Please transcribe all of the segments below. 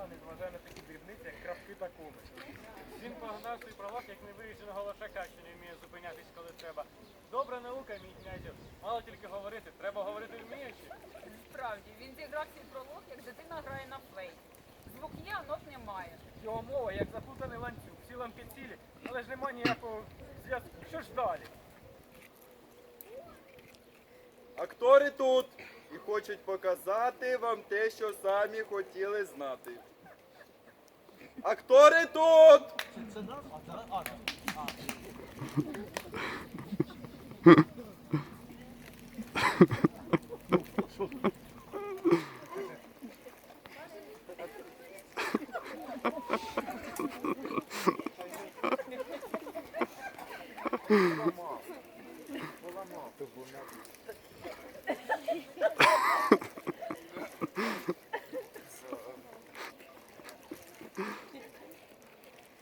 я незважаю на такі дрібниці, як крапки та коми. Він погнав свій пролог, як невирішеного лошака, що не вміє зупинятись, коли треба. Добра наука, мій князю. Мало тільки говорити, треба говорити вміючи. Справді, він зіграв свій пролог, як дитина грає на флейті. Звук є, а нот немає. Його мова, як заплутаний ланцюг, всі ламки цілі, але ж нема ніякого зв'язку. Що ж далі? Актори тут і хочуть показати вам те, що самі хотіли знати. Актори тут!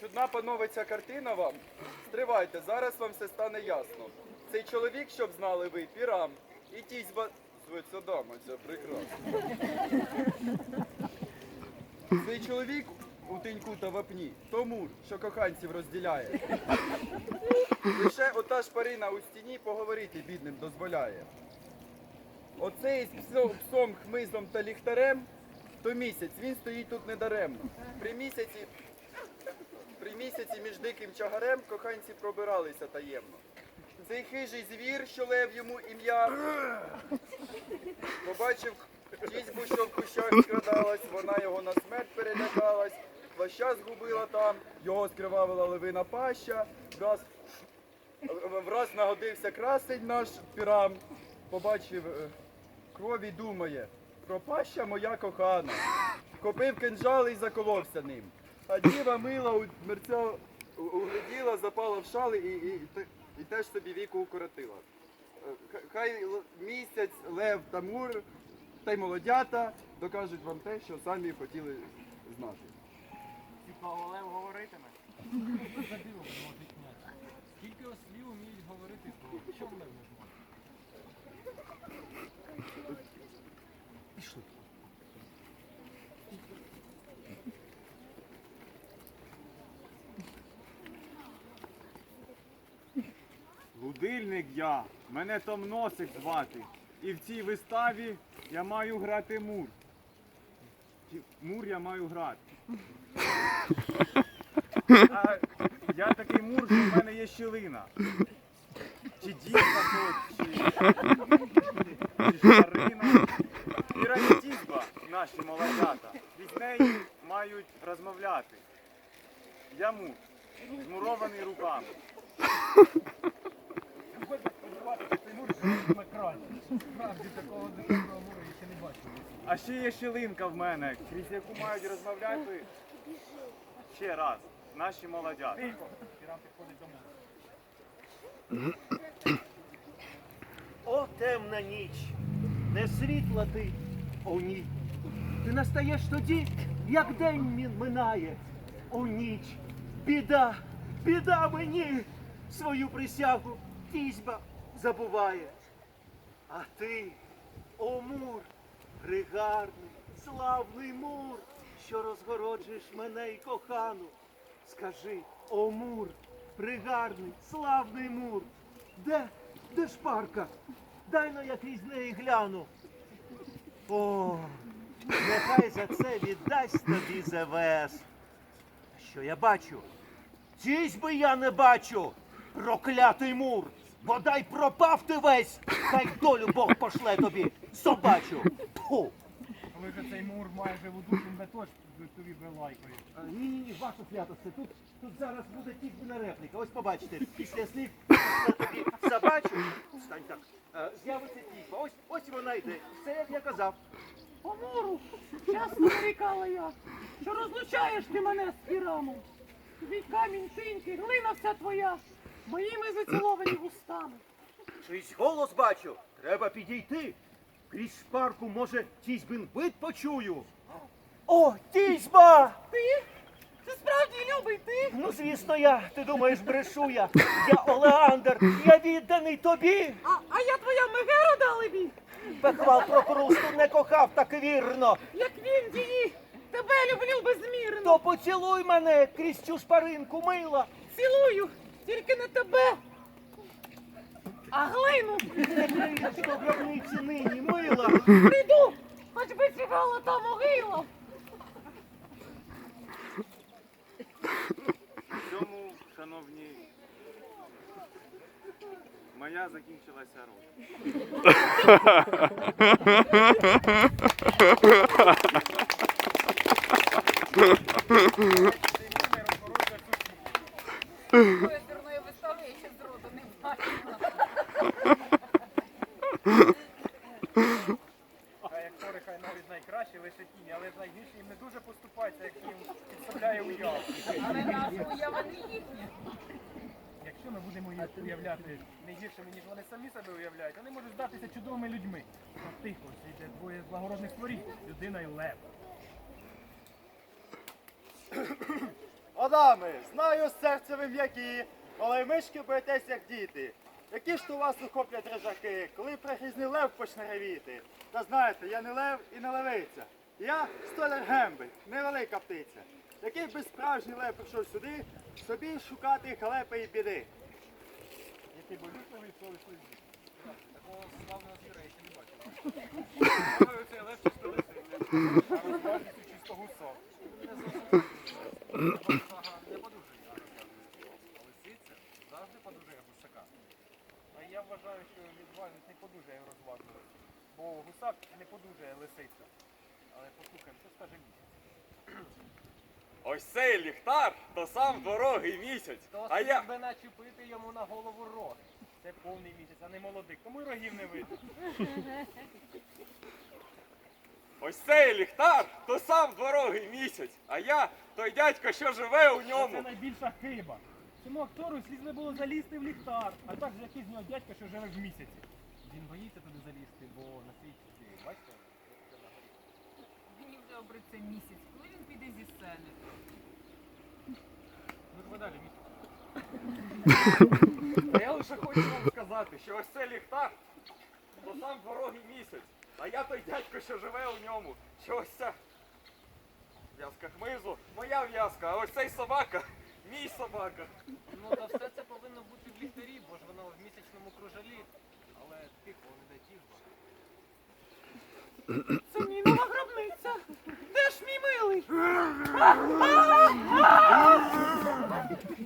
Чудна панове ця картина вам. Стривайте, зараз вам все стане ясно. Цей чоловік, щоб знали ви, пірам. І тісь ба... Зветься дама, це прекрасно. Цей чоловік у теньку та вапні, то мур, що коханців розділяє. Лише ота шпарина у стіні поговорити бідним дозволяє. Оцей з псом, хмизом та ліхтарем, то місяць, він стоїть тут недаремно. При місяці при місяці між диким чагарем коханці пробиралися таємно. Цей хижий звір, що лев йому ім'я, побачив тізьбу, що в кущах скрадалась, вона його на смерть перелякалась, плаща згубила там, його скривавила левина паща, враз, враз нагодився красень наш пірам, побачив е, крові, думає, пропаща моя кохана. Копив кинджал і заколовся ним. А діва мила у мерця угляділа, запала в шали і, і, і теж собі віку укоротила. Е, Хай місяць, лев та мур та й молодята докажуть вам те, що самі хотіли знати. Цікаво, Лев говоритиме. Скільки ослів вміють говорити, то що в Лев не зможе? Лудильник я, мене Том Носик звати. І в цій виставі я маю грати мур. Мур я маю грати. А я такий мур, що в мене є щілина. Чи дівка то, чи, чи шарина. І ранітізба наші молодята. Від неї мають розмовляти. Я мур, змурований руками. А ще є щілинка в мене, крізь яку мають розмовляти ще раз. Наші молодята. О, темна ніч, не світла ти, о ні. Ти настаєш тоді, як день минає. О ніч, біда, біда мені, свою присягу тізьба забуває. А ти, о мур, пригарний, славний мур, що розгороджуєш мене й кохану. Скажи, о мур, пригарний, славний мур, де, де шпарка? Дай но я крізь неї гляну. О, нехай за це віддасть тобі Зевес. Що я бачу? Тісь би я не бачу, проклятий мур. Бодай пропав ти весь, хай долю Бог пошле тобі, собачу. Тьфу. Коли ж цей мур майже в удушим беточ, тобі белайкою. А, Ні, ні, ні, ваша святосте, тут, тут зараз буде тільки на репліка. Ось побачите, після слів я тобі собачу, стань так, е, з'явиться тітьба. Ось, ось вона йде. Все, як я казав. Помору, часто нарікала я, що розлучаєш ти мене з пірамом. Твій камінь тинький, глина вся твоя, моїми заціловані вустами. Чийсь голос бачу. Треба підійти. Крізь шпарку, може, тізьбин бит почую. О, тізьба! Ти? Ти справді любий ти? Ну, звісно, я. Ти думаєш, брешу я. Я Олеандр, я відданий тобі. А, а я твоя Мегера далебі. Пехвал про крусту не кохав так вірно. Як він її, тебе люблю безмірно. То поцілуй мене крізь цю шпаринку мила. Цілую. А глину до гробниці нині, мила. прийду, хоч би сігала та могила. Цьому, шановні, моя закінчилася роль. Такої дурної вистави я ще зроду не бачила. А як актори хай навіть найкращі лише тіні, але ж найгірші їм не дуже поступаються, як їм підставляє уяву. Але наша уява не їхня. Якщо ми будемо їх уявляти не гіршими, ніж вони самі себе уявляють, вони можуть здатися чудовими людьми. А тихо, це двоє благородних створінь, людина і лев. Адаме, знаю серце ви м'які, але мишки боїтесь як діти. Які ж то вас охоплять рижаки, коли пригрізний лев почне ревіти? Та знаєте, я не лев і не левиця. Я столяр Гембель, невелика птиця. Який би справжній лев прийшов сюди, собі шукати халепи і біди. Який болюсливий совісний. Такого славного звіра я ще не бачив. Цей лев чисто. А розбавиться чисто гусок. Не подужує. Лисиця завжди подужує гусака. А я вважаю, що відважність не подужує розважливість. Бо гусак не подужує лисицю. Але послухаємо, що скаже місяць. Ось цей ліхтар, то сам дорогий місяць. А я. би начепити йому на голову рог. Це повний місяць, а не молодик. Тому й рогів не видно. Ось цей ліхтар, то сам дорогий місяць. А я той дядько, що живе у ньому. Це найбільша хиба. Цьому актору слід не було залізти в ліхтар, а так же який з нього дядька, що живе в місяці. Він боїться туди залізти, бо на світі, бачите. Мені вже обриться місяць. Коли він піде зі сцени? Ну далі, місяць. Я лише хочу вам сказати, що ось цей ліхтар, то сам дорогий місяць. А я той дядько, що живе у ньому. Що ось ця в'язка хмизу, моя в'язка, а ось цей собака, мій собака. Ну та все це повинно бути в ліхтарі, бо ж воно в місячному кружалі. Але тихо, не дай тіжба. Це мій нова гробниця. Де ж мій милий?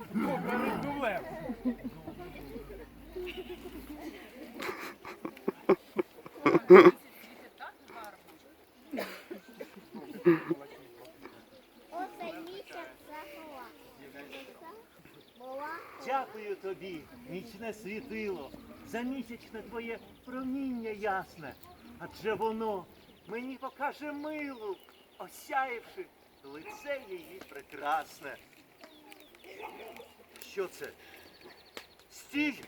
Оце місяць захова. Дякую тобі, нічне світило, за місячне твоє проміння ясне. Адже воно мені покаже милу, осяявши лице її прекрасне. Що це? Стій!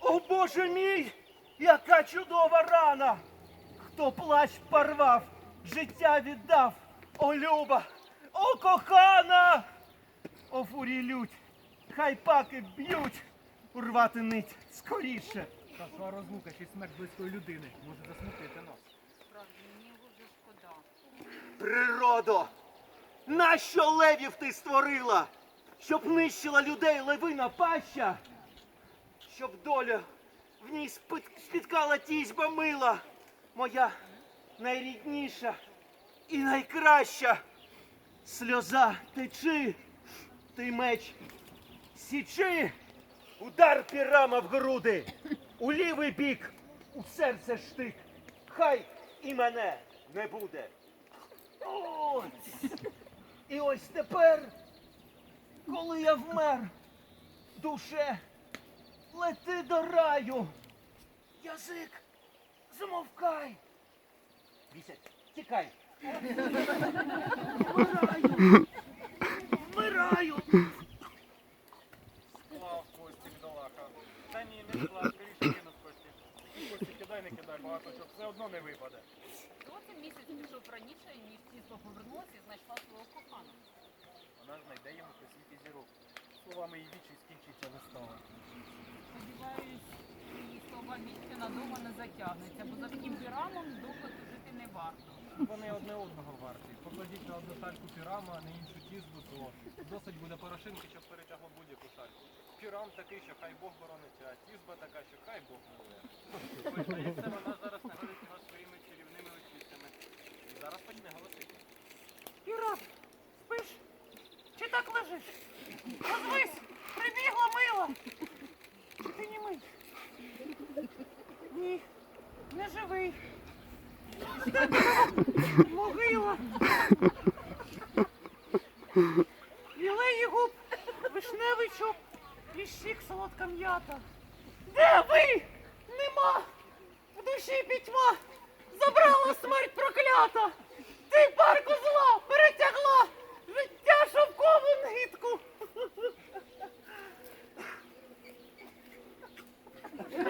О Боже мій! Яка чудова рана! Хто плащ порвав, життя віддав, о люба, о кохана! О фурі лють, хай паки б'ють, урвати нить скоріше. Та розлука чи смерть близької людини може засмутити нас. Справді, мені вже шкода. Природо, нащо левів ти створила? Щоб нищила людей левина паща? Щоб доля в ній спіткала тізьба мила, моя найрідніша і найкраща. Сльоза течи, ти меч січи, удар пірама в груди, у лівий бік, у серце штик. Хай і мене не буде. Ось. І ось тепер, коли я вмер, душе, лети до раю. Язик, замовкай. Місяць, тікай. Вмираю. Вмираю. Склав кості бідолаха. Та ні, не склав, скоріше кинув кості. Такі кидай, не кидай, багато чого все одно не випаде. Оце місяць пішов раніше, ніж тісто повернулася і знайшла Словами і вічі скінчиться вистава. Сподіваюсь, її слова більше надовго не затягнеться, бо за таким пірамом довго жити не варто. вони одне одного варті. Покладіть на одну шальку пірама, а на іншу тізбу, то досить буде порошинки, щоб перетягло будь-яку шальку. Пірам такий, що хай Бог боронить, а тізба така, що хай Бог. Ось, здається, вона зараз нагорить його своїми чарівними очицями. І зараз почне голосити. Іра, спиш? Чи так лежиш? Розвись, прибігла мила. Чи ти німий? Ні, не живий. Могила. Лілеї губ, вишневий чуб і щік солодка м'ята. Де ви? Нема! В душі пітьма! Забрала смерть проклята! Ти парку зла перетягла життя шовкову нитку.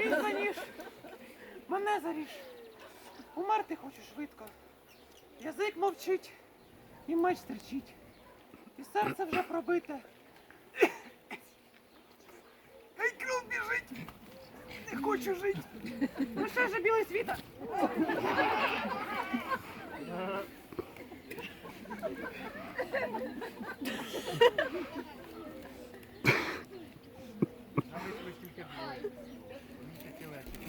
Ріж за ніж. Мене заріж. Умерти хочу швидко. Язик мовчить і меч стерчить. І серце вже пробите. Ай кров біжить. Не хочу жити. Лише же білий світа. А ви ви тільки двоє. Місяці легше.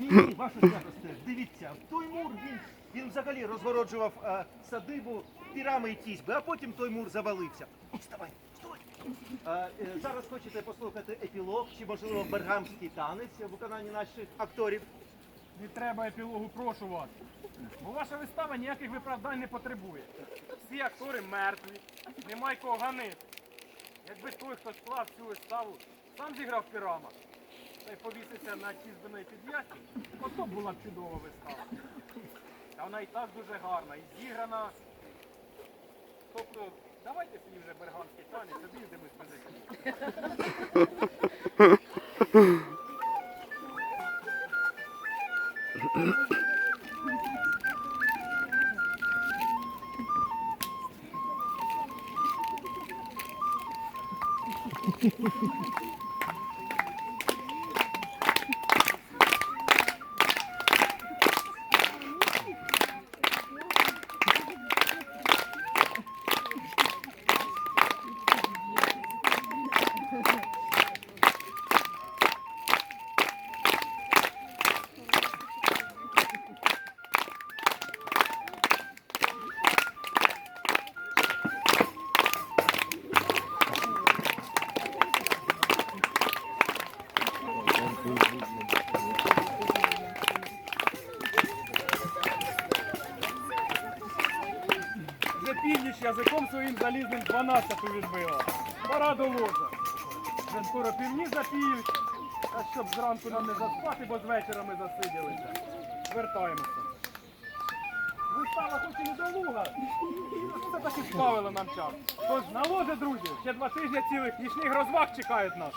Ні, ні, ваша святосте, дивіться, той мур він, він взагалі розгороджував е, садибу пірами і тізьби, а потім той мур завалився. Вставай, вставай. Е, е, Зараз хочете послухати епілог чи, можливо, бергамський танець в виконанні наших акторів. Не треба епілогу, прошу вас. Бо ваша вистава ніяких виправдань не потребує. Всі актори мертві, немає кого ганити. Якби той, хто склав цю виставу, сам зіграв пірама, та й повісився на тізбиної підв'язці, ото була б чудова вистава. А вона і так дуже гарна, і зіграна. Тобто, давайте свій вже берганський танець, об'їздимось позиції. Вже залізним 12 відбила. Пора до ложа. Вже скоро півні запіють, а щоб зранку нам не заспати, бо з вечора ми засиділися. Вертаємося. Вистава хоч і недолуга, це таки справила нам час. Тож на ложе, друзі, ще два тижні цілих нічних розваг чекають нас.